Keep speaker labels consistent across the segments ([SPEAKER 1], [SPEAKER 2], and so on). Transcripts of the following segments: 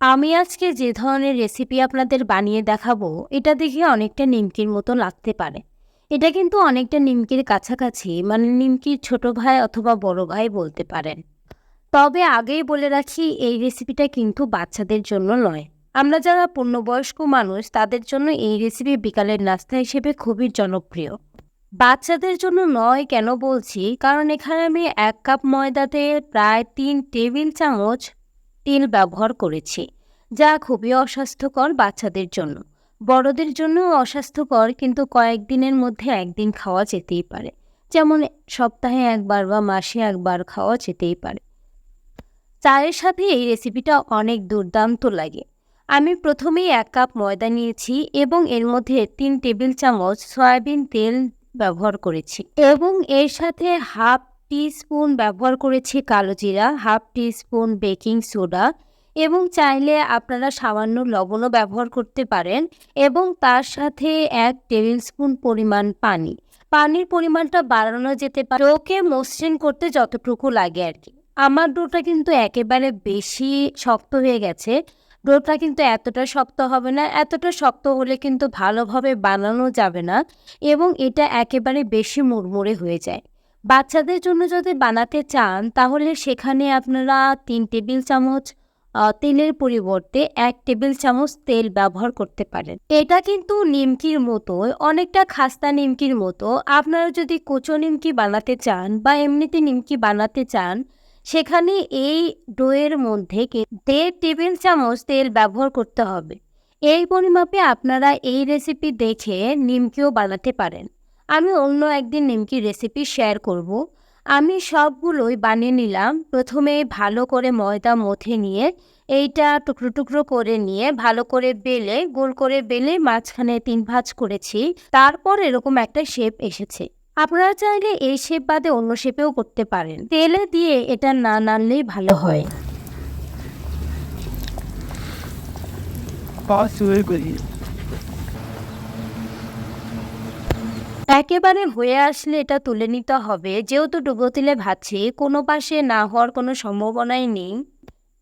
[SPEAKER 1] আমি আজকে যে ধরনের রেসিপি আপনাদের বানিয়ে দেখাবো, এটা দেখে অনেকটা নিমকির মতো লাগতে পারে। এটা কিন্তু অনেকটা নিমকির কাছাকাছি মানে নিমকির ছোট ভাই অথবা বড় ভাই বলতে পারেন। তবে আগেই বলে রাখি, এই রেসিপিটা কিন্তু বাচ্চাদের জন্য নয়। আমরা যারা পূর্ণবয়স্ক মানুষ, তাদের জন্য এই রেসিপি বিকালের নাস্তা হিসেবে খুবই জনপ্রিয়। বাচ্চাদের জন্য নয় কেন বলছি, কারণ এখানে আমি এক কাপ ময়দাতে প্রায় তিন টেবিল চামচ তেল ব্যবহার করেছি, যা খুবই অস্বাস্থ্যকর বাচ্চাদের জন্য। বড়দের জন্য অস্বাস্থ্যকর কিন্তু কয়েকদিনের মধ্যে একদিন খাওয়া যেতেই পারে। যেমন সপ্তাহে একবার বা মাসে একবার খাওয়া যেতেই পারে। চায়ের সাথে এই রেসিপিটা অনেক দুর্দান্ত লাগে। আমি প্রথমেই এক কাপ ময়দা নিয়েছি এবং এর মধ্যে তিন টেবিল চামচ সয়াবিন তেল ব্যবহার করেছি এবং এর সাথে হাফ স্পুন ব্যবহার করেছি কালো জিরা, half teaspoon baking soda এবং চাইলে আপনারা সামান্য লবণও ব্যবহার করতে পারেন এবং তার সাথে এক টেবিল স্পুন পরিমাণ পানি। পানির পরিমাণটা বাড়ানো যেতে পারে। ওকে মসৃণ করতে যতটুকু লাগে আর কি। আমার ডোটা কিন্তু একেবারে বেশি শক্ত হয়ে গেছে। ডোটা কিন্তু এতটা শক্ত হবে না। এতটা শক্ত হলে কিন্তু ভালোভাবে বানানো যাবে না এবং এটা একেবারে বেশি মুড়মুড়ে হয়ে যায়। বাচ্চাদের জন্য যদি বানাতে চান, তাহলে সেখানে আপনারা তিন টেবিল চামচ তেলের পরিবর্তে এক টেবিল চামচ তেল ব্যবহার করতে পারেন। এটা কিন্তু নিমকির মতো, অনেকটা খাস্তা নিমকির মতো। আপনারা যদি কুচো নিমকি বানাতে চান বা এমনিতে নিমকি বানাতে চান, সেখানে এই ডোয়ের মধ্যে দেড় টেবিল চামচ তেল ব্যবহার করতে হবে। এই পরিমাপে আপনারা এই রেসিপি দেখে নিমকিও বানাতে পারেন। আমি অন্য একদিন নিমকির রেসিপি শেয়ার করব। আমি সবগুলোই বানিয়ে নিলাম। প্রথমে ভালো করে ময়দা মথে নিয়ে, এইটা টুকরো টুকরো করে নিয়ে, ভালো করে বেলে, গোল করে বেলে মাঝখানে তিন ভাঁজ করেছি। তারপর এরকম একটা শেপ এসেছে। আপনারা চাইলে এই শেপ বাদে অন্য শেপেও করতে পারেন। তেলে দিয়ে এটা না নাড়লেই ভালো হয়।
[SPEAKER 2] Posso করি
[SPEAKER 1] একেবারে হয়ে আসলে এটা তুলে নিতে হবে। যেহেতু ডুবো তেলে কোনো পাশে না হওয়ার কোনো সম্ভাবনাই নেই।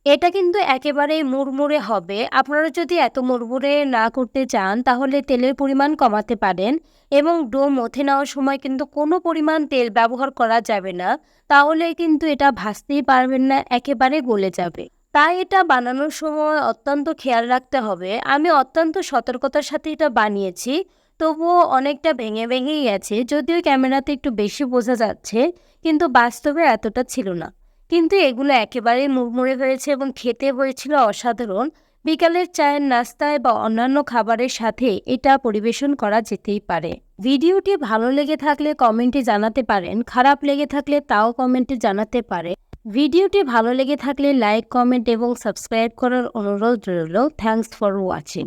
[SPEAKER 1] এটা কিন্তু একেবারেই মুড়মুড়ে হবে। আপনারা যদি এত মুড়মুড়ে না করতে চান, তাহলে তেলের পরিমাণ কমাতে পারেন এবং ডো মথে নেওয়ার সময় কিন্তু কোনো পরিমাণ তেল ব্যবহার করা যাবে না। তাহলে কিন্তু এটা ভাজতেই পারবেন না, একেবারে গলে যাবে। তাই এটা বানানোর সময় অত্যন্ত খেয়াল রাখতে হবে। আমি অত্যন্ত সতর্কতার সাথে এটা বানিয়েছি। তবুও অনেকটা ভেঙে ভেঙেই গেছে যদিও ক্যামেরাতে একটু বেশি বোঝা যাচ্ছে, কিন্তু বাস্তবে এতটা ছিল না। কিন্তু এগুলো একেবারে মুড়মুড়ে হয়েছে এবং খেতে হয়েছিল অসাধারণ। বিকালের চায়ের নাস্তায় বা অন্যান্য খাবারের সাথে এটা পরিবেশন করা যেতেই পারে। ভিডিওটি ভালো লেগে থাকলে কমেন্টে জানাতে পারেন, খারাপ লেগে থাকলে তাও কমেন্টে জানাতে পারে। ভিডিওটি ভালো লেগে থাকলে লাইক, কমেন্ট এবং সাবস্ক্রাইব করার অনুরোধ রইল। Thanks for watching.